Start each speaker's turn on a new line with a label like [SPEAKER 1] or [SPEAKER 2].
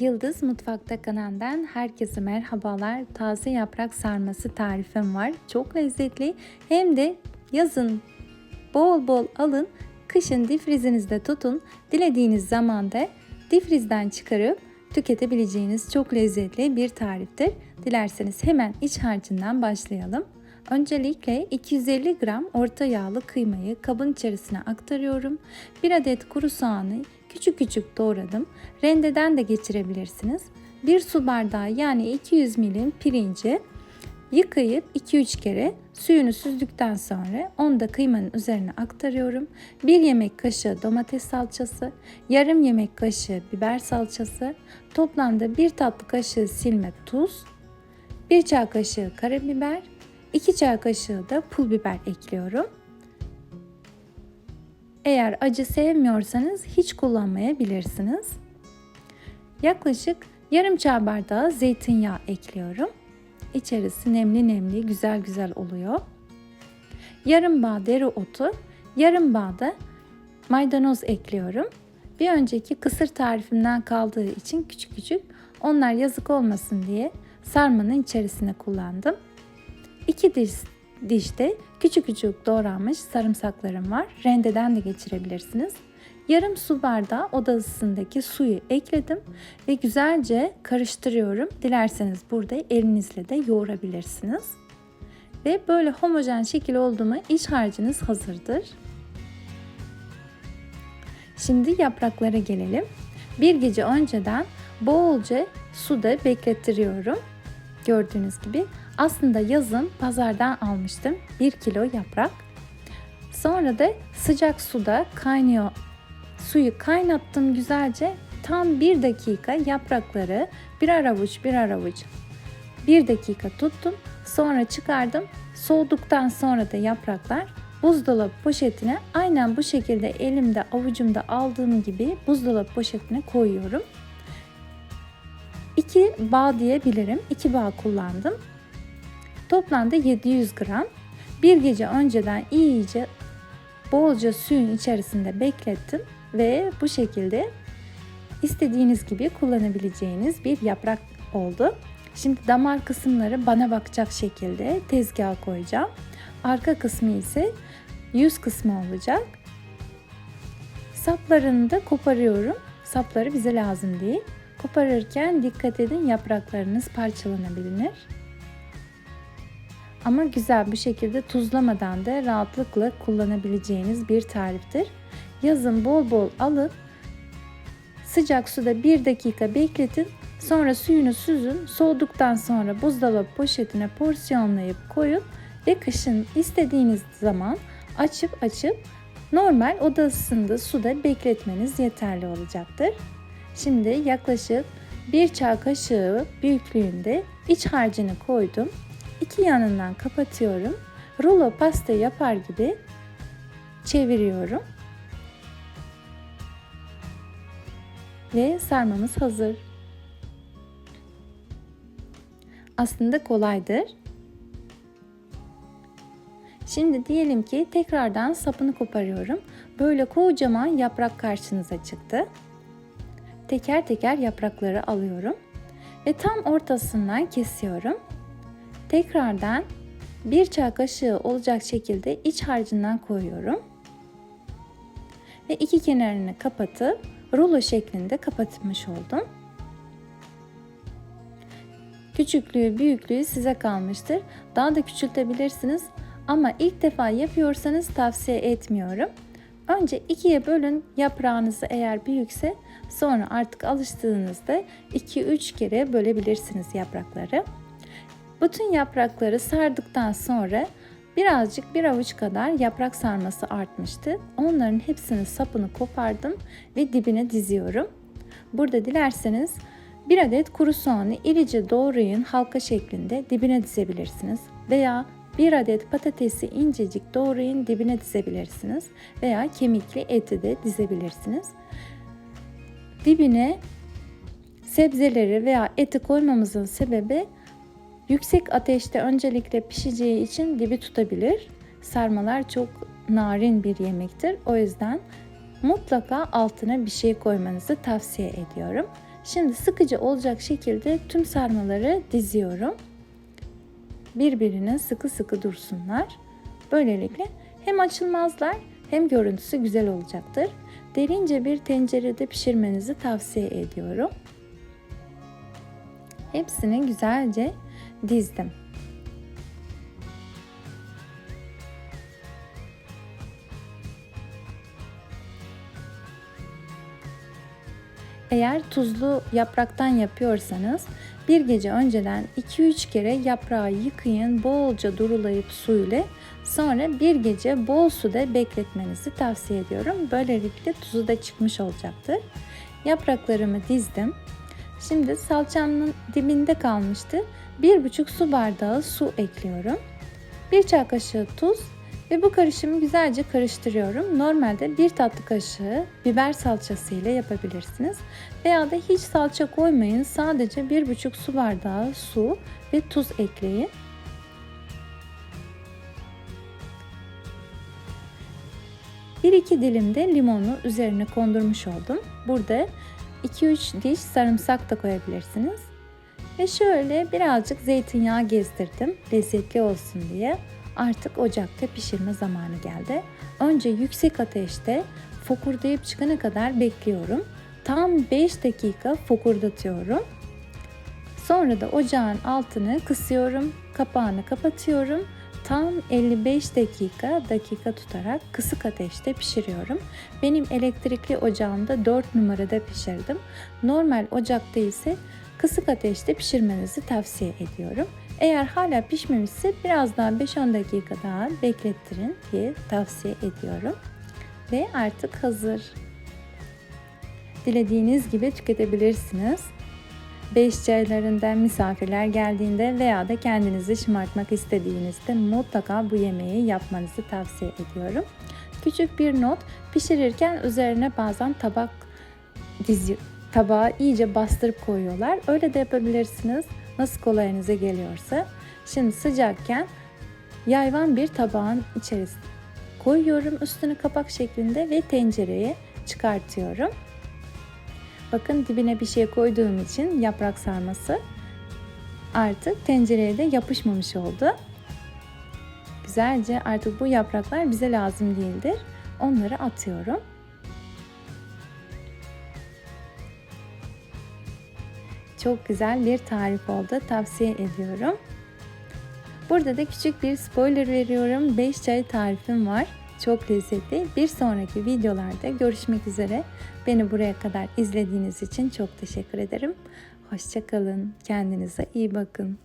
[SPEAKER 1] Yıldız Mutfakta kanalından herkese merhabalar. Taze yaprak sarması tarifim var. Çok lezzetli. Hem de yazın bol bol alın. Kışın difrizinizde tutun. Dilediğiniz zaman da difrizden çıkarıp tüketebileceğiniz çok lezzetli bir tariftir. Dilerseniz hemen iç harcından başlayalım. Öncelikle 250 gram orta yağlı kıymayı kabın içerisine aktarıyorum. 1 adet kuru soğanı küçük küçük doğradım. Rendeden de geçirebilirsiniz. 1 su bardağı yani 200 milim pirinci yıkayıp 2-3 kere suyunu süzdükten sonra onu da kıymanın üzerine aktarıyorum. 1 yemek kaşığı domates salçası, yarım yemek kaşığı biber salçası, toplamda 1 tatlı kaşığı silme tuz, 1 çay kaşığı karabiber, 2 çay kaşığı da pul biber ekliyorum. Eğer acı sevmiyorsanız hiç kullanmayabilirsiniz. Yaklaşık yarım çay bardağı zeytinyağı ekliyorum. İçerisi nemli nemli güzel güzel oluyor. Yarım bağ dereotu, yarım bağ da maydanoz ekliyorum. Bir önceki kısır tarifimden kaldığı için küçük küçük onlar yazık olmasın diye sarmanın içerisine kullandım. 2 diş dişte küçük küçük doğranmış sarımsaklarım var. Rendeden de geçirebilirsiniz. Yarım su bardağı oda ısısındaki suyu ekledim ve güzelce karıştırıyorum. Dilerseniz burada elinizle de yoğurabilirsiniz. Ve böyle homojen şekil oldu mu iç harcınız hazırdır. Şimdi yapraklara gelelim. Bir gece önceden bolca suda beklettiriyorum. Gördüğünüz gibi aslında yazın pazardan almıştım 1 kilo yaprak. Sonra da sıcak suda kaynıyor. Suyu kaynattım güzelce. Tam bir dakika yaprakları birer avuç birer avuç bir dakika tuttum. Sonra çıkardım. Soğuduktan sonra da yapraklar buzdolabı poşetine aynen bu şekilde elimde avucumda aldığım gibi buzdolabı poşetine koyuyorum. İki bağ diyebilirim. İki bağ kullandım. Toplamda 700 gram. Bir gece önceden iyice bolca suyun içerisinde beklettim ve bu şekilde istediğiniz gibi kullanabileceğiniz bir yaprak oldu. Şimdi damar kısımları bana bakacak şekilde tezgaha koyacağım. Arka kısmı ise yüz kısmı olacak. Saplarını da koparıyorum. Sapları bize lazım değil. Koparırken dikkat edin yapraklarınız parçalanabilir. Ama güzel bir şekilde tuzlamadan da rahatlıkla kullanabileceğiniz bir tariftir. Yazın bol bol alın. Sıcak suda 1 dakika bekletin. Sonra suyunu süzün. Soğuduktan sonra buzdolabı poşetine porsiyonlayıp koyun ve kışın istediğiniz zaman açıp açıp normal oda ısısında suda bekletmeniz yeterli olacaktır. Şimdi yaklaşık bir çay kaşığı büyüklüğünde iç harcını koydum. İki yanından kapatıyorum. Rulo pasta yapar gibi çeviriyorum. Ve sarmamız hazır. Aslında kolaydır. Şimdi diyelim ki tekrardan sapını koparıyorum. Böyle kocaman yaprak karşınıza çıktı. Teker teker yaprakları alıyorum ve tam ortasından kesiyorum. Tekrardan bir çay kaşığı olacak şekilde iç harcından koyuyorum. Ve iki kenarını kapatıp rulo şeklinde kapatmış oldum. Küçüklüğü, büyüklüğü size kalmıştır. Daha da küçültebilirsiniz ama ilk defa yapıyorsanız tavsiye etmiyorum. Önce ikiye bölün yaprağınızı eğer büyükse sonra artık alıştığınızda 2-3 kere bölebilirsiniz yaprakları. Bütün yaprakları sardıktan sonra birazcık bir avuç kadar yaprak sarması artmıştı. Onların hepsinin sapını kopardım ve dibine diziyorum. Burada dilerseniz bir adet kuru soğanı irice doğrayın halka şeklinde dibine dizebilirsiniz. Veya bir adet patatesi incecik doğrayın dibine dizebilirsiniz. Veya kemikli eti de dizebilirsiniz. Dibine sebzeleri veya eti koymamızın sebebi yüksek ateşte öncelikle pişeceği için dibi tutabilir. Sarmalar çok narin bir yemektir. O yüzden mutlaka altına bir şey koymanızı tavsiye ediyorum. Şimdi sıkıcı olacak şekilde tüm sarmaları diziyorum. Birbirine sıkı sıkı dursunlar. Böylelikle hem açılmazlar hem görüntüsü güzel olacaktır. Derince bir tencerede pişirmenizi tavsiye ediyorum. Hepsini güzelce dizdim. Eğer tuzlu yapraktan yapıyorsanız bir gece önceden 2-3 kere yaprağı yıkayın, bolca durulayıp su ile sonra bir gece bol suda bekletmenizi tavsiye ediyorum. Böylelikle tuzu da çıkmış olacaktır. Yapraklarımı dizdim. Şimdi salçamın dibinde kalmıştı. 1,5 su bardağı su ekliyorum. 1 çay kaşığı tuz ve bu karışımı güzelce karıştırıyorum. Normalde bir tatlı kaşığı biber salçası ile yapabilirsiniz. Veya da hiç salça koymayın. Sadece 1,5 su bardağı su ve tuz ekleyin. Bir iki dilim de limonu üzerine kondurmuş oldum. Burada 2-3 diş sarımsak da koyabilirsiniz. Ve şöyle birazcık zeytinyağı gezdirdim lezzetli olsun diye. Artık ocakta pişirme zamanı geldi. Önce yüksek ateşte fokurdayıp çıkana kadar bekliyorum. Tam 5 dakika fokurdatıyorum. Sonra da ocağın altını kısıyorum, kapağını kapatıyorum. Tam 55 dakika dakika tutarak kısık ateşte pişiriyorum. Benim elektrikli ocağımda 4 numarada pişirdim. Normal ocakta ise kısık ateşte pişirmenizi tavsiye ediyorum. Eğer hala pişmemişse biraz daha 5-10 dakika daha beklettirin diye tavsiye ediyorum. Ve artık hazır. Dilediğiniz gibi tüketebilirsiniz. Beş çaylarından misafirler geldiğinde veya da kendinizi şımartmak istediğinizde mutlaka bu yemeği yapmanızı tavsiye ediyorum. Küçük bir not, pişirirken üzerine bazen tabak dizi tabağı iyice bastırıp koyuyorlar. Öyle de yapabilirsiniz. Nasıl kolayınıza geliyorsa. Şimdi sıcakken yayvan bir tabağın içerisine koyuyorum üstünü kapak şeklinde ve tencereye çıkartıyorum. Bakın dibine bir şey koyduğum için yaprak sarması artık tencereye de yapışmamış oldu. Güzelce artık bu yapraklar bize lazım değildir. Onları atıyorum. Çok güzel bir tarif oldu. Tavsiye ediyorum. Burada da küçük bir spoiler veriyorum. 5 çay tarifim var. Çok lezzetli. Bir sonraki videolarda görüşmek üzere. Beni buraya kadar izlediğiniz için çok teşekkür ederim. Hoşçakalın. Kendinize iyi bakın.